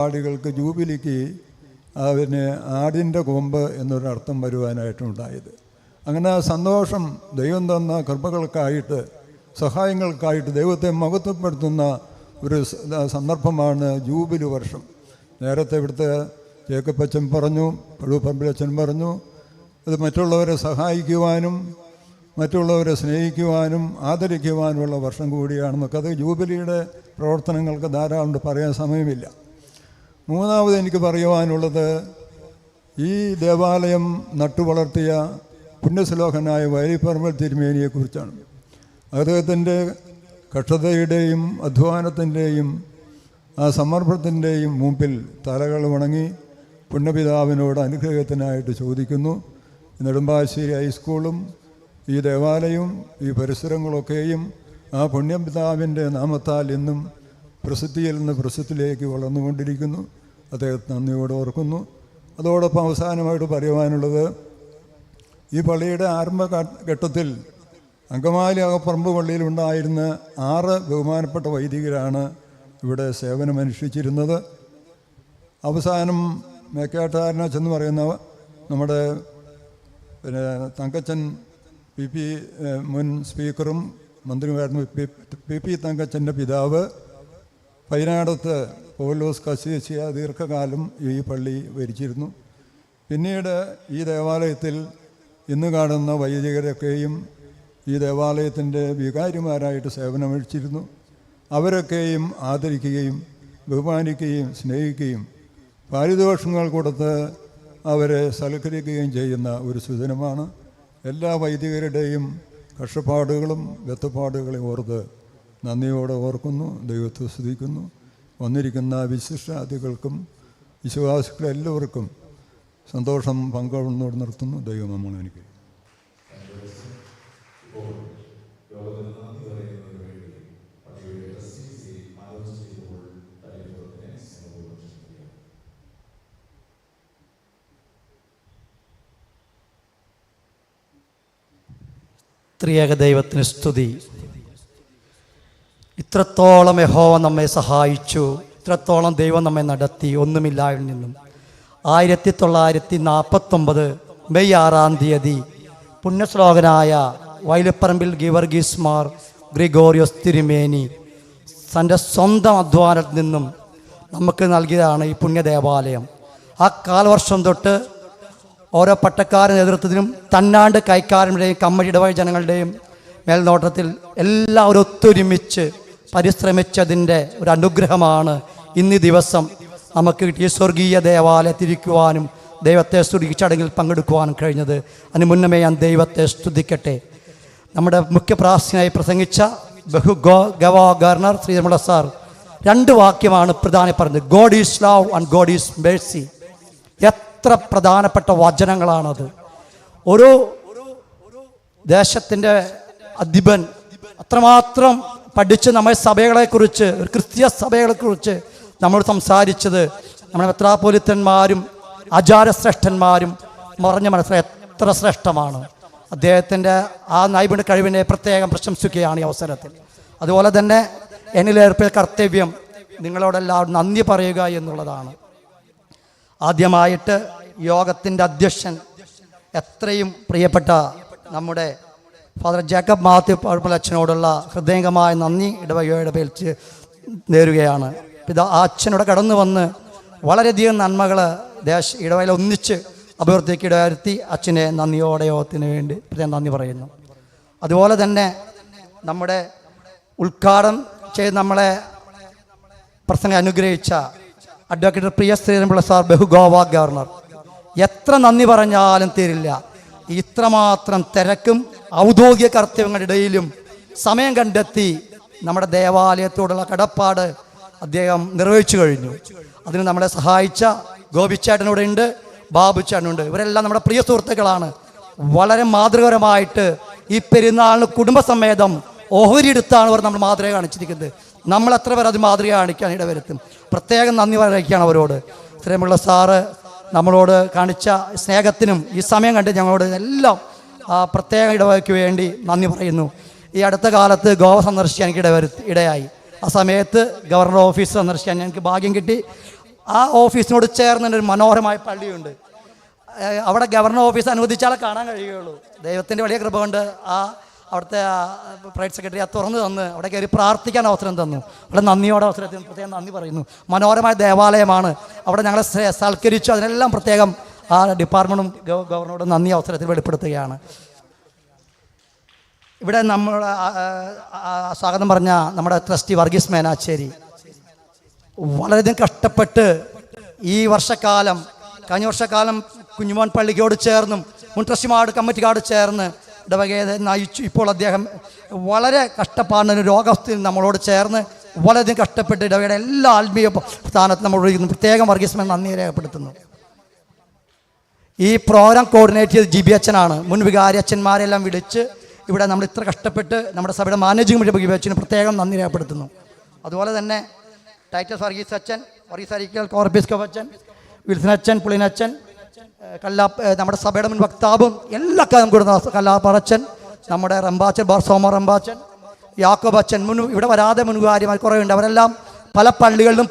ആളുകൾക്ക് ജൂബിലിക്ക് അതിന് ആടിന്റെ കൊമ്പ് എന്നൊരർത്ഥം വരുവാനായിട്ടുണ്ടായത് അങ്ങനെ ആ സന്തോഷം ദൈവം തന്ന കൃപകൾക്കായിട്ട് സഹായങ്ങൾക്കായിട്ട് ദൈവത്തെ മഹത്വപ്പെടുത്തുന്ന ഒരു സന്ദർഭമാണ് ജൂബിലി വർഷം. നേരത്തെ ഇവിടുത്തെ ജേക്കപ്പച്ചൻ പറഞ്ഞു പഴുപ്പമ്പിളച്ചൻ പറഞ്ഞു അത് മറ്റുള്ളവരെ സഹായിക്കുവാനും മറ്റുള്ളവരെ സ്നേഹിക്കുവാനും ആദരിക്കുവാനുമുള്ള വർഷം കൂടിയാണെന്നൊക്കെ. അത് ജൂബിലിയുടെ പ്രവർത്തനങ്ങൾക്ക് ധാരാളം പറയാൻ സമയമില്ല. മൂന്നാമത് എനിക്ക് പറയുവാനുള്ളത് ഈ ദേവാലയം നട്ടുവളർത്തിയ പുണ്യശ്ലോകനായ വൈരിപ്പറമ്പൽ തിരുമേനിയെക്കുറിച്ചാണ്. അദ്ദേഹത്തിന്റെ കക്ഷതയുടെയും അധ്വാനത്തിന്റെയും ആ സമർപ്പണത്തിന്റെയും മുമ്പിൽ തലകൾ വണങ്ങി പുണ്യപിതാവിനോട് അനുഗ്രഹത്തിനായിട്ട് ചോദിക്കുന്നു. നെടുമ്പാശ്ശേരി ഹൈസ്കൂളും ഈ ദേവാലയവും ഈ പരിസരങ്ങളൊക്കെയും ആ പുണ്യപിതാവിന്റെ നാമത്താൽ ഇന്നും പ്രസിദ്ധിയിൽ നിന്ന് പ്രസിദ്ധിയിലേക്ക് വളർന്നുകൊണ്ടിരിക്കുന്നു. അദ്ദേഹത്തെ നന്ദിയോടെ ഓർക്കുന്നു. അതോടൊപ്പം അവസാനമായിട്ട് പറയുവാനുള്ളത് ഈ പള്ളിയുടെ ആരംഭ ഘട്ടത്തിൽ അങ്കമാലി അകപ്പറമ്പ് പള്ളിയിൽ ഉണ്ടായിരുന്ന ആറ് ബഹുമാനപ്പെട്ട വൈദികരാണ് ഇവിടെ സേവനമനുഷ്ഠിച്ചിരുന്നത് അവസാനം മേക്കാട്ടുകാരന എന്ന് പറയുന്ന നമ്മുടെ പിന്നെ തങ്കച്ചൻ പി പി മുൻ സ്പീക്കറും മന്ത്രിയുമായിരുന്നു പി പി പി തങ്കച്ചന്റെ പിതാവ് പൈനാടത്ത് പൗലോസ് കശീശിയ ദീർഘകാലം ഈ പള്ളി ഭരിച്ചിരുന്നു. പിന്നീട് ഈ ദേവാലയത്തിൽ ഇന്ന് കാണുന്ന വൈദികരൊക്കെയും ഈ ദേവാലയത്തിന്റെ വികാരിമാരായിട്ട് സേവനമഴിച്ചിരുന്നു അവരൊക്കെയും ആദരിക്കുകയും ബഹുമാനിക്കുകയും സ്നേഹിക്കുകയും പാരിതോഷങ്ങൾ കൊടുത്ത് അവരെ സൽക്കരിക്കുകയും ചെയ്യുന്ന ഒരു സുദിനമാണ്. എല്ലാ വൈദികരുടെയും കഷ്ടപ്പാടുകളും വ്യത്തപ്പാടുകളും ഓർത്ത് നന്ദിയോടെ ഓർക്കുന്നു ദൈവത്തെ സ്തുതിക്കുന്നു. വന്നിരിക്കുന്ന വിശിഷ്ടാതികൾക്കും വിശ്വാസികളെല്ലാവർക്കും സന്തോഷം പങ്കുകൊണ്ടോട് നിർത്തുന്നു. ദൈവം നമ്മൾ എനിക്ക് ത്രിയേക ദൈവത്തിന് സ്തുതി. ഇത്രത്തോളം യഹോവ നമ്മെ സഹായിച്ചു ഇത്രത്തോളം ദൈവം നമ്മെ നടത്തി ഒന്നുമില്ലായ്മ നിന്നും. ആയിരത്തി തൊള്ളായിരത്തി നാൽപ്പത്തൊമ്പത് മെയ് ആറാം തീയതി പുണ്യശ്ലോകനായ വൈലപ്പറമ്പിൽ ഗിവർഗീസ് മാർ ഗ്രിഗോറിയോസ് തിരുമേനി തന്റെ സ്വന്തം അധ്വാനത്തിൽ നിന്നും നമുക്ക് നൽകിയതാണ് ഈ പുണ്യദേവാലയം. ആ കാലവർഷം തൊട്ട് ഓരോ പട്ടക്കാരുടെ നേതൃത്വത്തിലും തന്നാണ്ട് കൈക്കാരന്റെയും കമ്മടി ഇടവഴി ജനങ്ങളുടെയും മേൽനോട്ടത്തിൽ എല്ലാവരും ഒത്തൊരുമിച്ച് പരിശ്രമിച്ചതിന്റെ ഒരു അനുഗ്രഹമാണ് ഇന്ന് ദിവസം നമുക്ക് കിട്ടിയ സ്വർഗീയ ദേവാലയത്തിരിക്കുവാനും ദൈവത്തെ സ്തുതിക്ക് ചടങ്ങിൽ പങ്കെടുക്കുവാനും കഴിഞ്ഞത്. അതിന് മുന്നമേ ഞാൻ ദൈവത്തെ സ്തുതിക്കട്ടെ. നമ്മുടെ മുഖ്യ പ്രസംഗിച്ച ബഹു ഗോ ഗവാ ഗവർണർ ശ്രീരമണ സാർ രണ്ട് വാക്യമാണ് പ്രധാനം പറഞ്ഞത്. God is love and God is mercy എത്ര പ്രധാനപ്പെട്ട വചനങ്ങളാണത്. ഒരു ദേശത്തിന്റെ അധിപൻ അത്രമാത്രം പഠിച്ച് നമ്മുടെ സഭകളെക്കുറിച്ച് ഒരു ക്രിസ്തീയ സഭകളെക്കുറിച്ച് നമ്മൾ സംസാരിച്ചത് നമ്മുടെ മെത്രാപോലിത്തന്മാരും ആചാരശ്രേഷ്ഠന്മാരും മറഞ്ഞ മനസ്സിലായി എത്ര ശ്രേഷ്ഠമാണ്. അദ്ദേഹത്തിന്റെ ആ നൈപുണ്യ കഴിവിനെ പ്രത്യേകം പ്രശംസിക്കുകയാണ് ഈ അവസരത്തിൽ. അതുപോലെ തന്നെ എന്നിലേർപ്പിയ കർത്തവ്യം നിങ്ങളോടെല്ലാം നന്ദി പറയുക എന്നുള്ളതാണ്. ആദ്യമായിട്ട് യോഗത്തിന്റെ അധ്യക്ഷൻ എത്രയും പ്രിയപ്പെട്ട നമ്മുടെ ഫാദർ ജേക്കബ് മാത്യു പഴുപ്പൽ അച്ഛനോടുള്ള ഹൃദയംഗമായ നന്ദി ഇടവകയുടെ പേൽച്ച് നേരുകയാണ്. പിതാ ആ അച്ഛനോട് കടന്നു വന്ന് വളരെയധികം നന്മകൾ ദേശ ഇടവയിൽ ഒന്നിച്ച് അഭിവൃദ്ധിക്ക് ഇടവരുത്തി അച്ഛനെ നന്ദിയോടയോത്തിന് വേണ്ടി പ്രത്യേകം നന്ദി പറയുന്നു. അതുപോലെ തന്നെ നമ്മുടെ ഉദ്ഘാടനം ചെയ്ത് നമ്മളെ പ്രസംഗം അനുഗ്രഹിച്ച അഡ്വക്കേറ്റ് പ്രിയ ശ്രീരംപിള്ള സാർ ബഹുഗോവ ഗവർണർ. എത്ര നന്ദി പറഞ്ഞാലും തീരില്ല. ഇത്രമാത്രം തിരക്കും ഔദ്യോഗിക കർത്തവ്യങ്ങളുടെ ഇടയിലും സമയം കണ്ടെത്തി നമ്മുടെ ദേവാലയത്തോടുള്ള കടപ്പാട് അദ്ദേഹം നിർവഹിച്ചു കഴിഞ്ഞു. അതിന് നമ്മളെ സഹായിച്ച ഗോപിച്ചേട്ടനൂടെ ഉണ്ട് ബാബുച്ചേട്ടനുണ്ട്. ഇവരെല്ലാം നമ്മുടെ പ്രിയ സുഹൃത്തുക്കളാണ്. വളരെ മാതൃകപരമായിട്ട് ഈ പെരുന്നാളിന് കുടുംബസമേതം ഓഹരി എടുത്താണ് അവർ നമ്മൾ മാതൃക കാണിച്ചിരിക്കുന്നത്. നമ്മൾ എത്ര പേർ അത് മാതൃക കാണിക്കാൻ ഇടവരുത്തും? പ്രത്യേകം നന്ദി പറയുകയാണ് അവരോട്. ഇത്രയുമുള്ള സാറ് നമ്മളോട് കാണിച്ച സ്നേഹത്തിനും ഈ സമയം കണ്ട് ഞങ്ങളോട് എല്ലാം പ്രത്യേക ഇടവകയ്ക്ക് വേണ്ടി നന്ദി പറയുന്നു. ഈ അടുത്ത കാലത്ത് ഗോവ സന്ദർശിക്കാൻ എനിക്ക് ഇടവരു ഇടയായി. ആ സമയത്ത് ഗവർണർ ഓഫീസ് സന്ദർശിക്കാൻ ഞങ്ങൾക്ക് ഭാഗ്യം കിട്ടി. ആ ഓഫീസിനോട് ചേർന്ന് തന്നെ ഒരു മനോഹരമായ പള്ളിയുണ്ട്. അവിടെ ഗവർണർ ഓഫീസ് അനുവദിച്ചാലേ കാണാൻ കഴിയുകയുള്ളൂ. ദൈവത്തിന്റെ വലിയ കൃപ കൊണ്ട് ആ അവിടുത്തെ പ്രൈവറ്റ് സെക്രട്ടറി അത് തുറന്നു തന്ന് അവിടെ കയറി പ്രാർത്ഥിക്കാൻ അവസരം തന്നു. അവിടെ നന്ദിയോടെ അവസരത്തിന് പ്രത്യേകം നന്ദി പറയുന്നു. മനോഹരമായ ദേവാലയമാണ്. അവിടെ ഞങ്ങളെ സൽക്കരിച്ചു. അതിനെല്ലാം പ്രത്യേകം ആ ഡിപ്പാർട്ട്മെന്റും ഗവ- ഗവർണറോട് നന്ദി അവസരത്തിൽ വെളിപ്പെടുത്തുകയാണ്. ഇവിടെ നമ്മൾ ആ, ആ, സ്വാഗതം പറഞ്ഞ നമ്മുടെ ട്രസ്റ്റി വർഗീസ് മേനാച്ചേരി. വളരെയധികം കഷ്ടപ്പെട്ട് ഈ വർഷക്കാലം കഴിഞ്ഞ വർഷക്കാലം കുഞ്ഞുമോൻ പള്ളിക്കോട് ചേർന്നും മുൻ ട്രസ്റ്റിമാട് കമ്മിറ്റിക്കാട് ചേർന്ന് ഇടവകയെ നയിച്ചു. ഇപ്പോൾ അദ്ദേഹം വളരെ കഷ്ടപ്പാടിന് രോഗാവസ്ഥയിൽ നമ്മളോട് ചേർന്ന് വളരെയധികം കഷ്ടപ്പെട്ട് ഇടവകയുടെ എല്ലാ ആത്മീയ സ്ഥാനത്ത് നമ്മൾ ഒഴിക്കുന്നു പ്രത്യേകം വർഗീസ്മെ നന്ദി രേഖപ്പെടുത്തുന്നു. ഈ പ്രോഗ്രാം കോർഡിനേറ്റ് ചെയ്ത് ജി ബി അച്ഛനാണ്. മുൻ വികാരി അച്ഛന്മാരെല്ലാം വിളിച്ച് ഇവിടെ നമ്മൾ ഇത്ര കഷ്ടപ്പെട്ട് നമ്മുടെ സഭയുടെ മാനേജിംഗ് കമ്മിറ്റി ജി ബി അച്ഛന് പ്രത്യേകം നന്ദി രേഖപ്പെടുത്തുന്നു. അതുപോലെ തന്നെ ടൈറ്റസ് വർഗീസ് അച്ഛൻ വർഗീസ് അരിക്കൽ കോർബിസ്കോ അച്ഛൻ വിൽസൻ അച്ഛൻ പുളിനച്ഛൻ കല്ലാ നമ്മുടെ സഭയുടെ മുൻ വക്താവും എല്ലാ കാലം കൊടുത്ത കല്ലാപ്പറച്ചൻ നമ്മുടെ റംബാച്ചൻ ബാർസോമ റംബാച്ചൻ യാക്കോബച്ചൻ മുൻ ഇവിടെ വരാതെ മുൻകാര്യമായി കുറേ ഉണ്ട്. അവരെല്ലാം പല പള്ളികളിലും